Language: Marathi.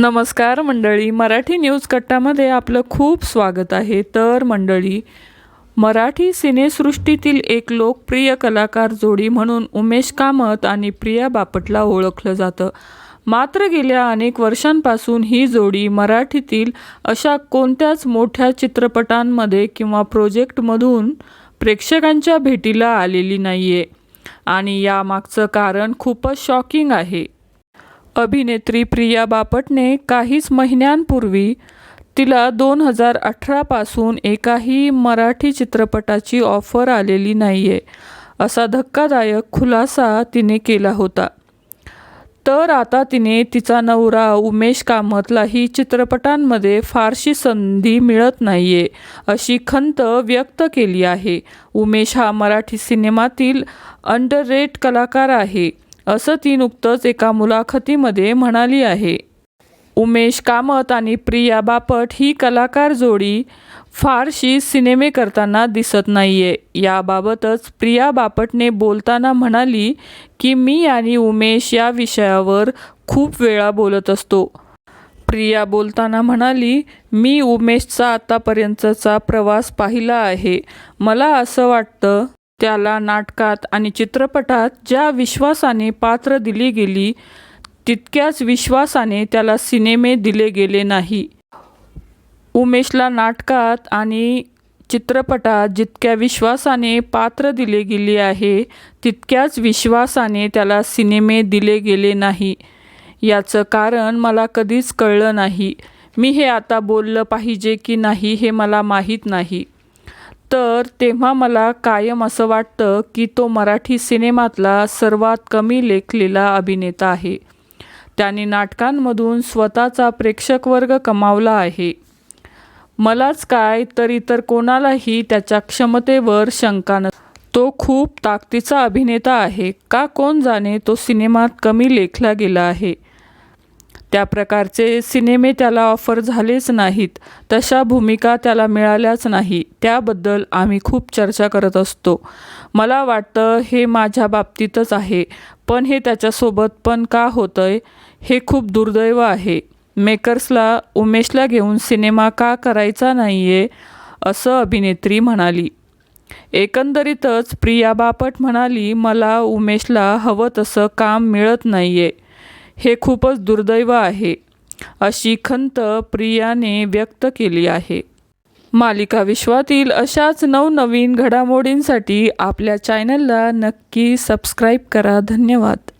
नमस्कार मंडळी मराठी न्यूज कट्टामध्ये आपलं खूप स्वागत आहे. तर मंडळी मराठी सिनेसृष्टीतील एक लोकप्रिय कलाकार जोडी म्हणून उमेश कामत आणि प्रिया बापटला ओळखलं जातं. मात्र गेल्या अनेक वर्षांपासून ही जोडी मराठीतील अशा कोणत्याच मोठ्या चित्रपटांमध्ये किंवा प्रोजेक्टमधून प्रेक्षकांच्या भेटीला आलेली नाही आहे आणि यामागचं कारण खूपच शॉकिंग आहे. अभिनेत्री प्रिया बापटने काहीच महिन्यांपूर्वी तिला दोन हजार अठरापासून एकाही मराठी चित्रपटाची ऑफर आलेली नाही आहे असा धक्कादायक खुलासा तिने केला होता. तर आता तिने तिचा नवरा उमेश कामतलाही चित्रपटांमध्ये फारशी संधी मिळत नाही आहे अशी खंत व्यक्त केली आहे. उमेश हा मराठी सिनेमातील अंडररेट कलाकार आहे. असं ती नुकतंच एका मुलाखतीमध्ये म्हणाली आहे. उमेश कामत आणि प्रिया बापट ही कलाकार जोडी फारशी सिनेमे करताना दिसत नाही आहे याबाबतच प्रिया बापटने बोलताना म्हणाली की मी आणि उमेश या विषयावर खूप वेळा बोलत असतो. प्रिया बोलताना म्हणाली मी उमेशचा आतापर्यंतचा प्रवास पाहिला आहे. मला असं वाटतं त्याला नाटकात आणि चित्रपटात ज्या विश्वासाने पात्र दिली गेली तितक्याच विश्वासाने त्याला सिनेमे दिले गेले नाही. उमेशला नाटकात आणि चित्रपटात जितक्या विश्वासाने पात्र दिले गेले आहे तितक्याच विश्वासाने त्याला सिनेमे दिले गेले नाही. याचं कारण मला कधीच कळलं नाही. मी हे आता बोललं पाहिजे की नाही हे मला माहीत नाही. तर तेव्हा मला कायम असं वाटतं की तो मराठी सिनेमातला सर्वात कमी लेखलेला अभिनेता आहे. त्याने नाटकांमधून स्वतःचा प्रेक्षकवर्ग कमावला आहे. मलाच काय तर इतर कोणालाही त्याच्या क्षमतेवर शंका न तो खूप ताकदीचा अभिनेता आहे. का कोण जाणे तो सिनेमात कमी लेखला गेला आहे. त्या प्रकारचे सिनेमे त्याला ऑफर झालेच नाहीत. तशा भूमिका त्याला मिळाल्याच नाही. त्याबद्दल आम्ही खूप चर्चा करत असतो. मला वाटतं हे माझ्या बाबतीतच आहे. पण हे त्याच्यासोबत पण का होतंय हे खूप दुर्दैव आहे. मेकर्सला उमेशला घेऊन सिनेमा का करायचा नाही आहे असं अभिनेत्री म्हणाली. एकंदरीतच प्रिया बापट म्हणाली मला उमेशला हवं तसं काम मिळत नाही आहे हे खूपच दुर्दैव आहे अशी खंत प्रियाने व्यक्त केली आहे. मालिका विश्वातील अशाच नवनवीन घडामोडींसाठी आपल्या चॅनलला नक्की सबस्क्राईब करा. धन्यवाद.